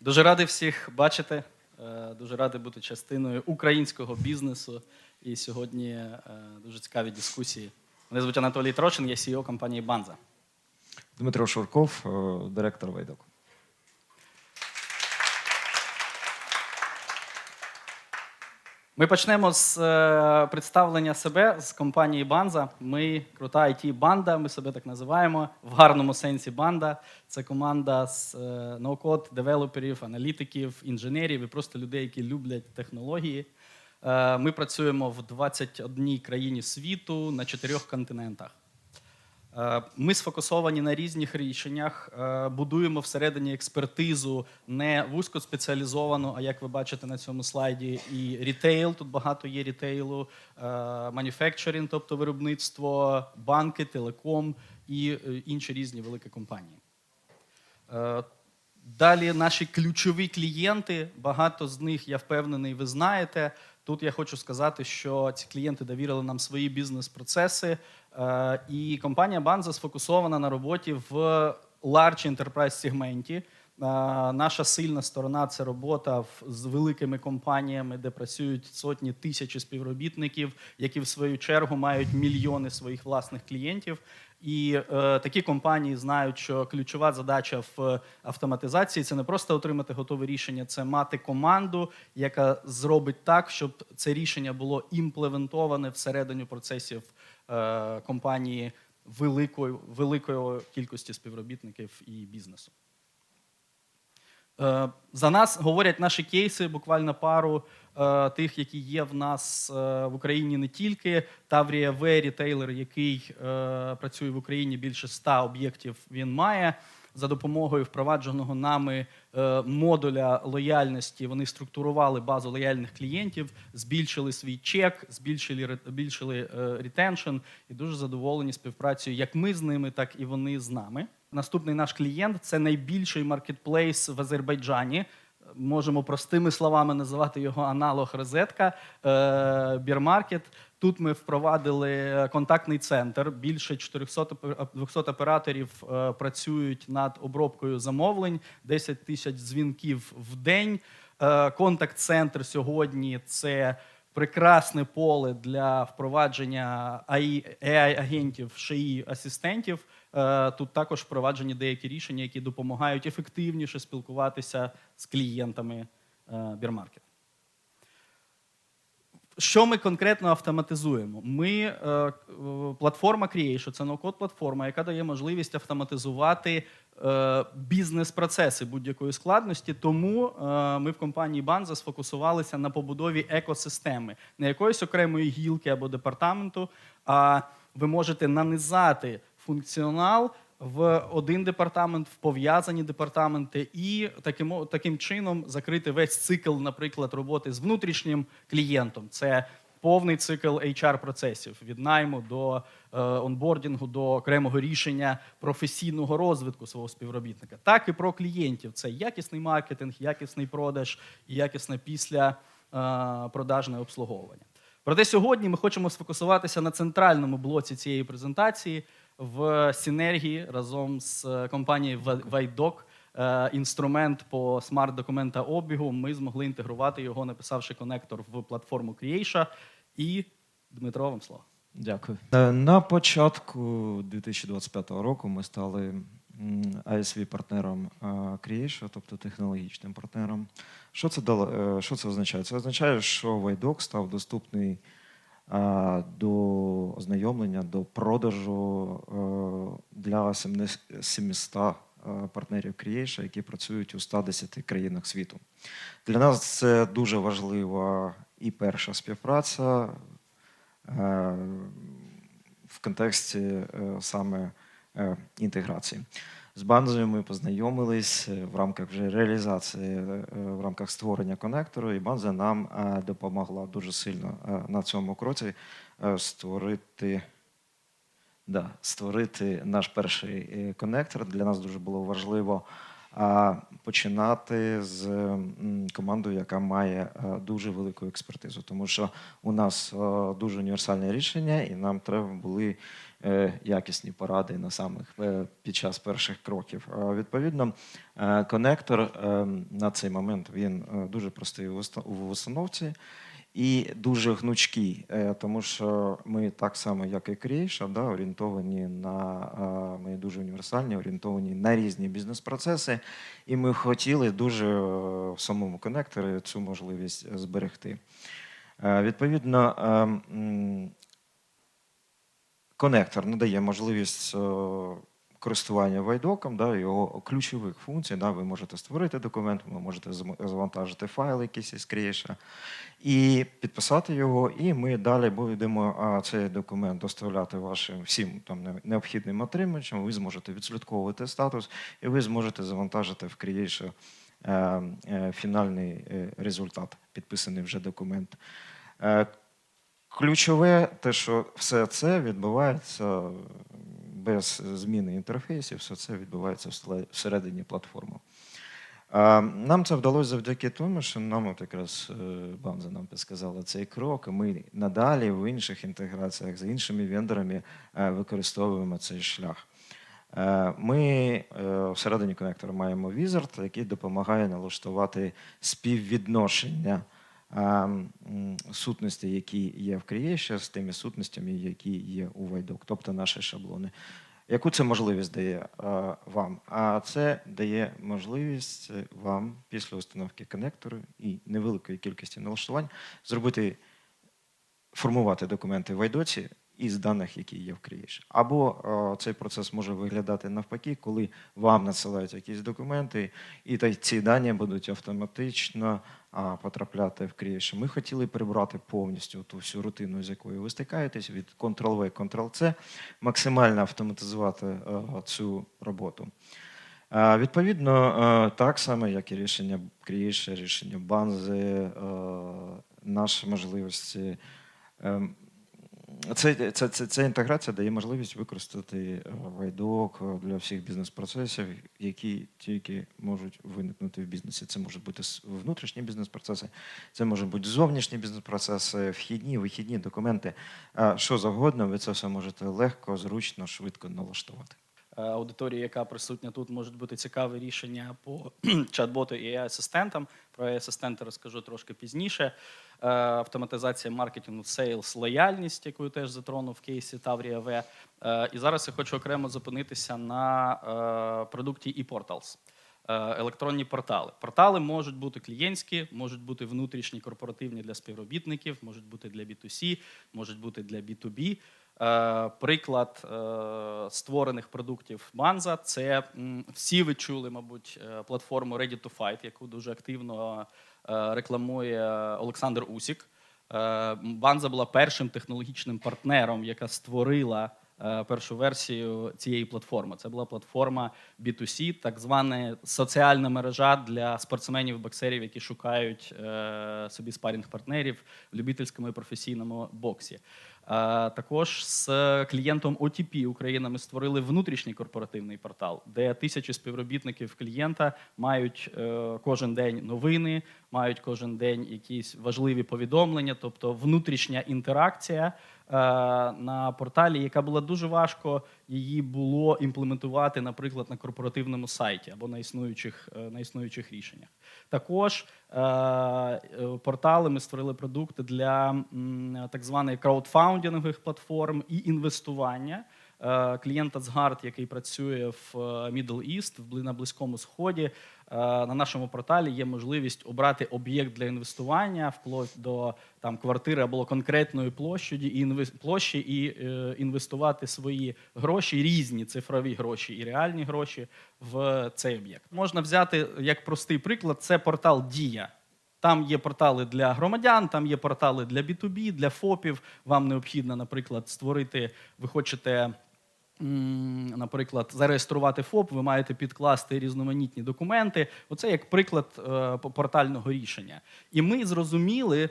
Дуже радий всіх бачити. е, Дуже радий бути частиною українського бізнесу. І сьогодні е, дуже цікаві дискусії. Мене звуть Анатолій Трочин, я CEO компанії Банза. Дмитро Шурков, е, директор Вайдок. Ми почнемо з е, представлення себе з компанії Банза. Ми крута it банда ми себе так називаємо. В гарному сенсі банда. Це команда з е, ноу-код, девелоперів, аналітиків, інженерів і просто людей, які люблять технології. Е, ми працюємо в 21 країні світу на чотирьох континентах. Е, Ми сфокусовані на різних рішеннях, е, будуємо всередині експертизу не вузькоспеціалізовану, а як ви бачите на цьому слайді, і рітейл. Тут багато є рітейлу, манюфекчерінг, тобто виробництво, банки, телеком і е, інші різні великі компанії. Е, Далі наші ключові клієнти, багато з них, я впевнений, ви знаєте. Тут я хочу сказати, що ці клієнти довірили нам свої бізнес-процеси, е, і компанія Банза сфокусована на роботі в large enterprise сегменті. Е, Наша сильна сторона це робота з великими компаніями, де працюють сотні тисячі співробітників, які в свою чергу мають мільйони своїх власних клієнтів. І е, такі компанії знають, що ключова задача в автоматизації це не просто отримати готове рішення, це мати команду, яка зробить так, щоб це рішення було імплементоване всередині процесів е, компанії великої, великої кількості співробітників і бізнесу. Е, За нас говорять наші кейси, буквально пару е, тих, які є в нас е, в Україні не тільки. Таврія В, рітейлер, який е, працює в Україні більше ста об'єктів, він має. За допомогою впровадженого нами е, модуля лояльності вони структурували базу лояльних клієнтів, збільшили свій чек, збільшили, збільшили ретеншн і дуже задоволені співпрацею як ми з ними, так і вони з нами. Наступний наш клієнт це найбільший маркетплейс в Азербайджані. Можемо простими словами називати його аналог розетка е, бірмаркет. Тут ми впровадили контактний центр. Більше 400 опер- 200 операторів е, працюють над обробкою замовлень, 10 тисяч дзвінків в день. Е, Контакт-центр сьогодні це прекрасне поле для впровадження AI-агентів, шиї-асистентів. Е, Тут також впроваджені деякі рішення, які допомагають ефективніше спілкуватися з клієнтами е, бірмаркет. Що ми конкретно автоматизуємо? Ми е, платформа Creation, це ноу-код платформа, яка дає можливість автоматизувати е, бізнес-процеси будь-якої складності. Тому е, ми в компанії Банза сфокусувалися на побудові екосистеми, не якоїсь окремої гілки або департаменту, а ви можете нанизати функціонал в один департамент, в пов'язані департаменти, і таким, таким чином закрити весь цикл, наприклад, роботи з внутрішнім клієнтом. Це повний цикл HR-процесів від найму до е, онбордінгу, до окремого рішення професійного розвитку свого співробітника. Так і про клієнтів. Це якісний маркетинг, якісний продаж і якісне після е, продажне обслуговування. Проте сьогодні ми хочемо сфокусуватися на центральному блоці цієї презентації в синергії разом з е, компанією Вайдок. Інструмент по смарт-документа обігу. Ми змогли інтегрувати його, написавши конектор в платформу Creation. І Дмитро, вам слово. Дякую. Е, На початку 2025 року ми стали м, ISV-партнером е, Creation, тобто технологічним партнером. Що це дало? е, Що це означає? Це означає, що Вайдок став доступний е, до ознайомлення, до продажу е, для 700 700 е, партнерів Creation, які працюють у 110 країнах світу. Для нас це дуже важлива і перша співпраця е, в контексті саме інтеграції. З Банзою ми познайомились е, в рамках вже реалізації, е, в рамках створення конектору, і банза нам е, допомогла дуже сильно на цьому кроці створити. Да, створити наш перший конектор. Для нас дуже було важливо а, починати з командою, яка має е, дуже велику експертизу, тому що у нас е, дуже універсальне рішення, і нам треба були е, якісні поради на самих під час перших кроків. Відповідно, конектор на цей момент він дуже простий в установці і дуже гнучкий, е, тому що ми так само, як і Creation, да, орієнтовані на е, ми дуже універсальні, орієнтовані на різні бізнес-процеси, і ми хотіли дуже е, в самому конекторі цю можливість зберегти. Відповідно, конектор надає можливість користування вайдоком, да, його ключових функцій. Да, ви можете створити документ, ви можете завантажити файл якийсь із Creation і підписати його, і ми далі будемо цей документ доставляти вашим всім там необхідним отримувачам. Ви зможете відслідковувати статус, і ви зможете завантажити в Creation е, е, фінальний е, результат, підписаний вже документ. Ключове те, що все це відбувається без зміни інтерфейсів, все це відбувається всередині платформи. Нам це вдалося завдяки тому, що нам от якраз е, Банза нам підсказала цей крок, і ми надалі в інших інтеграціях з іншими вендорами е, використовуємо цей шлях. Е, Ми е, всередині конектора маємо Wizard, який допомагає налаштувати співвідношення м, сутностей, які є в Creation, з тими сутностями, які є у Вайдок, тобто наші шаблони. Яку це можливість дає е, вам? А це дає можливість вам після установки конектору і невеликої кількості налаштувань зробити формувати документи в Айдоці із даних, які є в Creation. Або е, цей процес може виглядати навпаки, коли вам надсилають якісь документи, і ці дані будуть автоматично потрапляти в Creation. Ми хотіли прибрати повністю ту всю рутину, з якою ви стикаєтесь, від Ctrl-V, Ctrl-C, максимально автоматизувати е, цю роботу. Е, Відповідно, е, так само, як і рішення Кріше, рішення Банзи, наші можливості. Це, це, це, ця інтеграція дає можливість використати е, Вайдок для всіх бізнес-процесів, які тільки можуть виникнути в бізнесі. Це можуть бути внутрішні бізнес-процеси, це можуть бути зовнішні бізнес-процеси, вхідні, вихідні документи. Е, Що завгодно, ви це все можете легко, зручно, швидко налаштувати. Е, аудиторії, яка присутня тут, можуть бути цікаві рішення по чат-боту і AI-асистентам. Про AI-асистенти розкажу трошки пізніше. Е, Автоматизація маркетингу, сейлс, лояльність, яку теж затронув в кейсі Таврія В. Е, І зараз я хочу окремо зупинитися на продукті ePortals. Е, Електронні портали. Портали можуть бути клієнтські, можуть бути внутрішні корпоративні для співробітників, можуть бути для B2C, можуть бути для B2B. Е, Приклад е, створених продуктів Банза це всі ви чули, мабуть, е, платформу Ready to Fight, яку дуже активно рекламує Олександр Усік. Банза була першим технологічним партнером, яка створила першу версію цієї платформи. Це була платформа B2C, так звана соціальна мережа для спортсменів боксерів, які шукають собі спарінг-партнерів в любительському і професійному боксі. Е, Також з клієнтом OTP Україна ми створили внутрішній корпоративний портал, де тисячі співробітників клієнта мають е, кожен день новини, мають кожен день якісь важливі повідомлення, тобто внутрішня інтеракція е, на порталі, яка була дуже важко її було імплементувати, наприклад, на корпоративному сайті або на існуючих, е, на існуючих рішеннях. Також е, е, портали ми створили продукти для так званих краудфаундінгових платформ і інвестування. Клієнта з який працює в Middle East, на Близькому Сході, на нашому порталі є можливість обрати об'єкт для інвестування вплоть до там квартири або конкретної площі і площі і е, інвестувати свої гроші, різні цифрові гроші і реальні гроші в цей об'єкт. Можна взяти як простий приклад: це портал Дія. Там є портали для громадян, там є портали для B2B, для ФОПів. Вам необхідно, наприклад, створити, ви хочете. Наприклад, зареєструвати ФОП, ви маєте підкласти різноманітні документи. Оце як приклад е, портального рішення. І ми зрозуміли, е,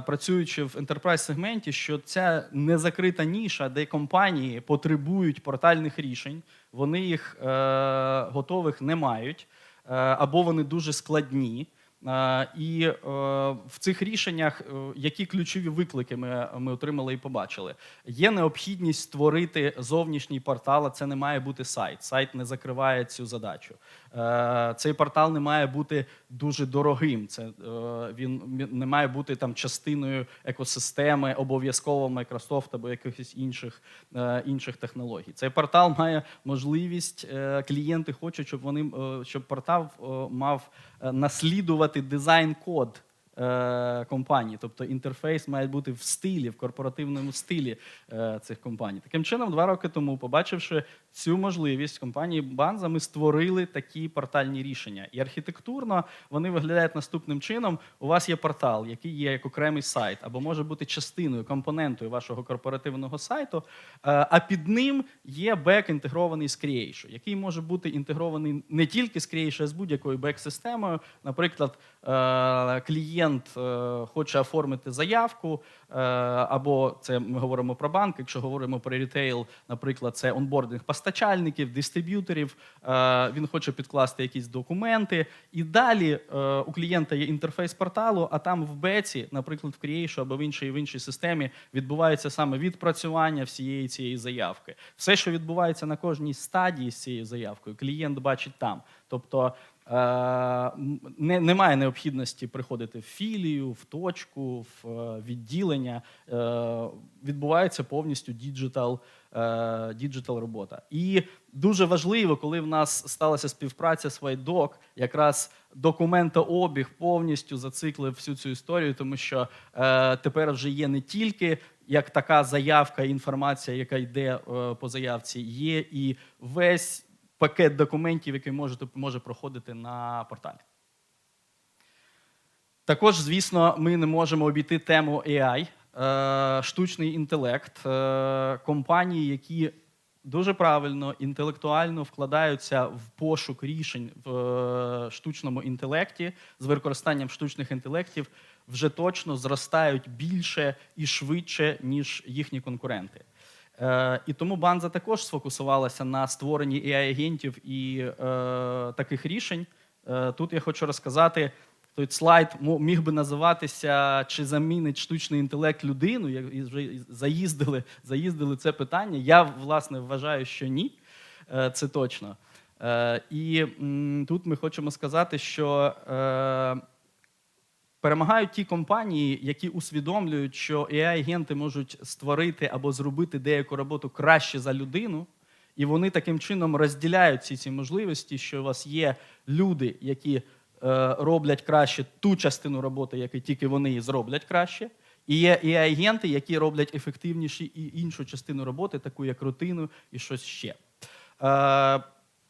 працюючи в enterprise сегменті, що ця незакрита ніша, де компанії потребують портальних рішень, вони їх е, готових не мають, або вони дуже складні. Е, І е, в цих рішеннях е, які ключові виклики ми, ми отримали і побачили. Є необхідність створити зовнішній портал, а це не має бути сайт. Сайт не закриває цю задачу. Е, Цей портал не має бути дуже дорогим. Це е, він не має бути там частиною екосистеми, обов'язково Microsoft або якихось інших, е, інших технологій. Цей портал має можливість. Клієнти хочуть, щоб вони щоб портал мав наслідувати дизайн-код. Е, Компанії, тобто інтерфейс має бути в стилі, в корпоративному стилі е, цих компаній. Таким чином, два роки тому, побачивши цю можливість, компанії Банза ми створили такі портальні рішення. І архітектурно вони виглядають наступним чином: у вас є портал, який є як окремий сайт, або може бути частиною, компонентою вашого корпоративного сайту. е, А під ним є бек інтегрований з Creation, який може бути інтегрований не тільки з Creation, а з будь-якою бек-системою. Наприклад, клієнт е, хоче оформити заявку, е, або це ми говоримо про банк. Якщо говоримо про рітейл, наприклад, це онбординг постачальників, дистриб'юторів. е, Він хоче підкласти якісь документи. І далі е, у клієнта є інтерфейс порталу, а там в беці, наприклад, в Creation або в іншій в іншій системі відбувається саме відпрацювання всієї цієї заявки. Все, що відбувається на кожній стадії з цією заявкою, клієнт бачить там. Тобто е, не, немає необхідності приходити в філію, в точку, в е, відділення. Е, Відбувається повністю діджитал, е, діджитал робота. І дуже важливо, коли в нас сталася співпраця з Whitedog, якраз документообіг повністю зациклив всю цю історію, тому що е, тепер вже є не тільки як така заявка, інформація, яка йде е, по заявці, є і весь пакет документів, який може, може проходити на порталі. Також, звісно, ми не можемо обійти тему AI, е, штучний інтелект, е, компанії, які дуже правильно інтелектуально вкладаються в пошук рішень в е, штучному інтелекті з використанням штучних інтелектів, вже точно зростають більше і швидше, ніж їхні конкуренти. Е, і тому банза також сфокусувалася на створенні AI-агентів і е, таких рішень. Е, тут я хочу розказати. Той слайд міг би називатися Чи замінить штучний інтелект людину? як- вже заїздили, заїздили це питання. Я власне вважаю, що ні. Е, Це точно. Е, І тут ми хочемо сказати, що е, перемагають ті компанії, які усвідомлюють, що AI-агенти можуть створити або зробити деяку роботу краще за людину, і вони таким чином розділяють всі ці можливості, що у вас є люди, які е, роблять краще ту частину роботи, яку тільки вони і зроблять краще. І є і агенти, які роблять ефективніше і іншу частину роботи, таку як рутину і щось ще. Е,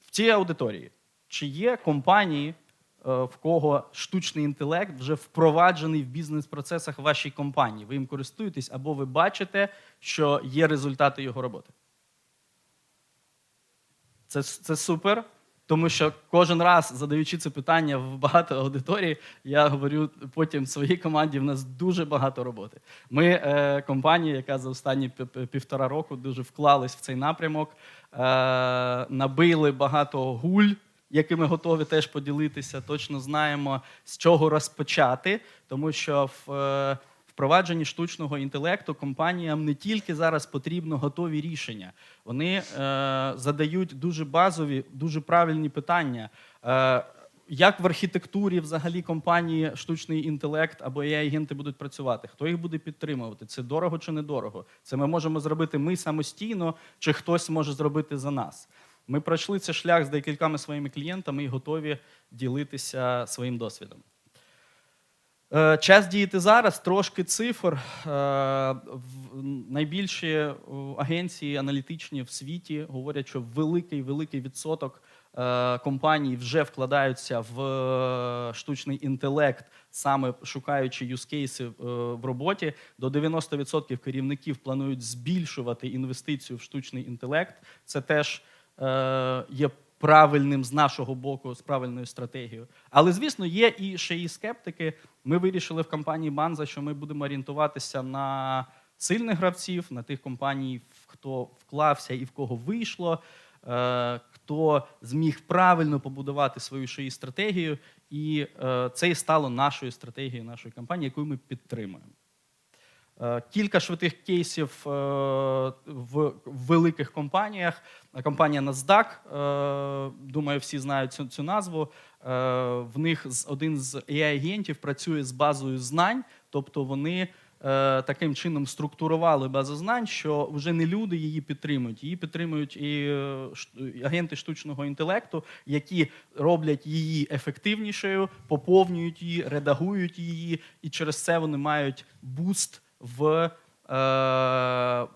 в цій аудиторії чи є компанії, в кого штучний інтелект вже впроваджений в бізнес-процесах вашій компанії? Ви їм користуєтесь або ви бачите, що є результати його роботи? Це, це супер. Тому що кожен раз, задаючи це питання в багато аудиторії, я говорю потім своїй команді: в нас дуже багато роботи. Ми е, компанія, яка за останні пі- пі- півтора року дуже вклалась в цей напрямок, е, набили багато гуль, якими готові теж поділитися. Точно знаємо, з чого розпочати, тому що в. Е, впровадженні штучного інтелекту компаніям не тільки зараз потрібно готові рішення, вони е, задають дуже базові, дуже правильні питання. Е, як в архітектурі взагалі компанії штучний інтелект або AI-агенти будуть працювати? Хто їх буде підтримувати? Це дорого чи недорого? Це ми можемо зробити ми самостійно, чи хтось може зробити за нас. Ми пройшли цей шлях з декількома своїми клієнтами і готові ділитися своїм досвідом. Е, Час діяти зараз, трошки цифр. Е, Найбільші агенції аналітичні в світі говорять, що великий великий відсоток е, компаній вже вкладаються в штучний інтелект, саме шукаючи юзкейси в роботі. До 90% керівників планують збільшувати інвестицію в штучний інтелект. Це теж є правильним з нашого боку, з правильною стратегією. Але, звісно, є і ще і скептики. Ми вирішили в компанії Банза, що ми будемо орієнтуватися на сильних гравців, на тих компаній, хто вклався і в кого вийшло. Е, хто зміг правильно побудувати свою шиї стратегію, і е, це і стало нашою стратегією нашої компанії, яку ми підтримуємо. Е, Кілька швидких кейсів е, в великих компаніях. Компанія NASDAQ, е, думаю, всі знають цю, цю назву. В них один з AI-агентів працює з базою знань, тобто вони таким чином структурували базу знань, що вже не люди її підтримують. Її підтримують і агенти штучного інтелекту, які роблять її ефективнішою, поповнюють її, редагують її, і через це вони мають буст в, е,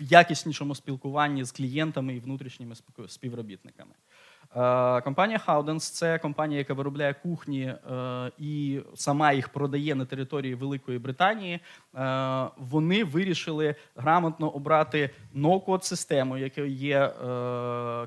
в якіснішому спілкуванні з клієнтами і внутрішніми співробітниками. Е, Компанія Howdens – це компанія, яка виробляє кухні е, і сама їх продає на території Великої Британії. Вони вирішили грамотно обрати no-code систему, яка є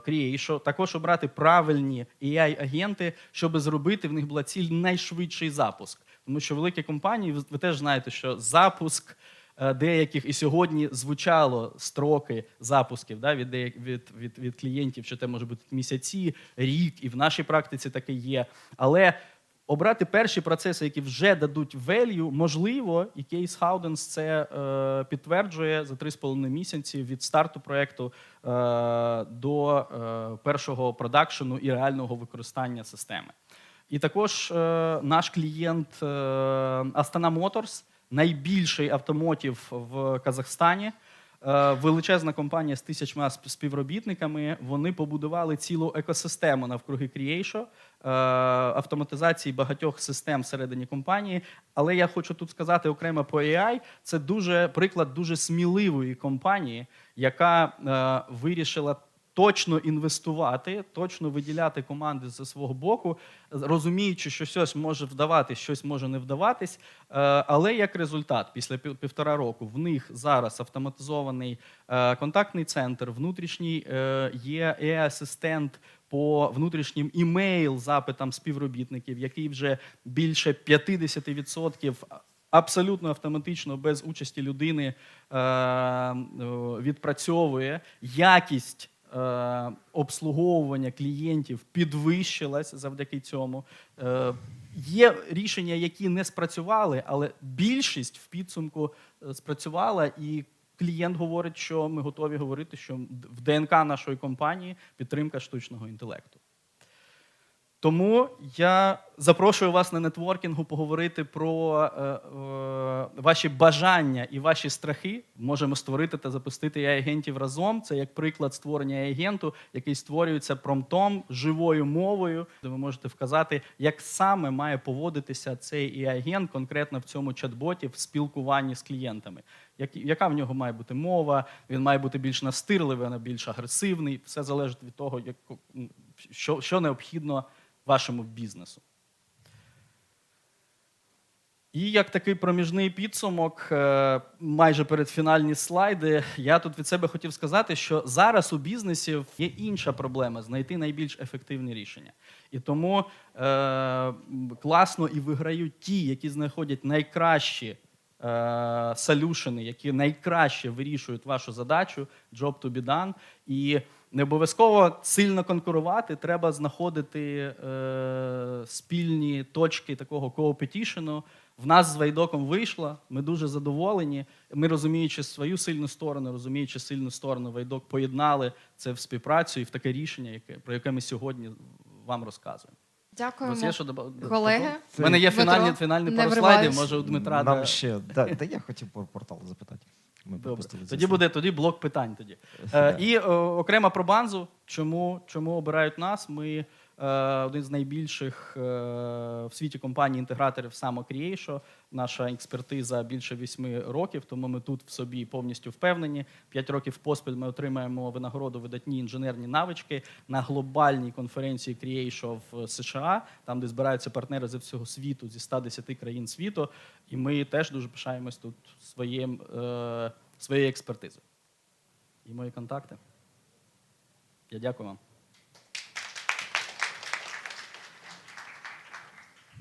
Creation, також обрати правильні AI-агенти, щоб зробити в них була ціль найшвидший запуск. Тому що великі компанії, ви теж знаєте, що запуск е, деяких і сьогодні звучало строки запусків да, від, деяк- від, від, від клієнтів, що це може бути місяці, рік, і в нашій практиці таке є. Але обрати перші процеси, які вже дадуть value, можливо, і кейс Хауденс це е, підтверджує за 3,5 місяці від старту проекту е, до е, першого продакшену і реального використання системи. І також е, наш клієнт е, Astana Motors, найбільший автомотів в Казахстані. Е, величезна компанія з тисячма співробітниками. Вони побудували цілу екосистему навкруги Creation, автоматизації багатьох систем всередині компанії. Але я хочу тут сказати окремо по AI, це дуже приклад дуже сміливої компанії, яка вирішила точно інвестувати, точно виділяти команди зі свого боку, розуміючи, що щось може вдаватись, щось може не вдаватись. Е, Але як результат, після пів- півтора року в них зараз автоматизований е, контактний центр, внутрішній е, є е-асистент по внутрішнім імейл запитам співробітників, який вже більше 50% абсолютно автоматично без участі людини відпрацьовує якість. Е, Обслуговування клієнтів підвищилась завдяки цьому. Е, Є рішення, які не спрацювали, але більшість в підсумку е, спрацювала, і клієнт говорить, що ми готові говорити, що в ДНК нашої компанії підтримка штучного інтелекту. Тому я запрошую вас на нетворкінгу поговорити про е, е, ваші бажання і ваші страхи. Можемо створити та запустити агентів разом. Це як приклад створення агенту, який створюється промптом, живою мовою, де ви можете вказати, як саме має поводитися цей агент конкретно в цьому чат-боті в спілкуванні з клієнтами. Як, яка в нього має бути мова? Він має бути більш настирливий, а не більш агресивний. Все залежить від того, як, що, що необхідно вашому бізнесу. І як такий проміжний підсумок, е, майже передфінальні слайди, я тут від себе хотів сказати, що зараз у бізнесів є інша проблема знайти найбільш ефективні рішення. І тому е, класно і виграють ті, які знаходять найкращі е, солюшени, які найкраще вирішують вашу задачу, job to be done. І не обов'язково сильно конкурувати, треба знаходити е, спільні точки такого коопетішену. В нас з Вайдоком вийшло, ми дуже задоволені. Ми розуміючи свою сильну сторону, розуміючи сильну сторону, Вайдок поєднали це в співпрацю і в таке рішення, яке, про яке ми сьогодні вам розказуємо. Вас є що Колеги, У мене є фінальні, фінальні пару слайдів, може у Дмитра. Нам да. ще. Да, да, я хотів про портал запитати. Ми Добре. Тоді буде тоді блок питань. Тоді. Е, і е, окремо про банзу. Чому, чому обирають нас? Ми е, один з найбільших е, в світі компаній інтеграторів саме Creation. Наша експертиза більше вісьми років, тому ми тут в собі повністю впевнені. П'ять років поспіль ми отримаємо винагороду видатні інженерні навички на глобальній конференції Creation в США, там де збираються партнери зі всього світу, зі 110 країн світу. І ми теж дуже пишаємось тут своїм, е, своєю експертизою. І мої контакти. Я дякую вам.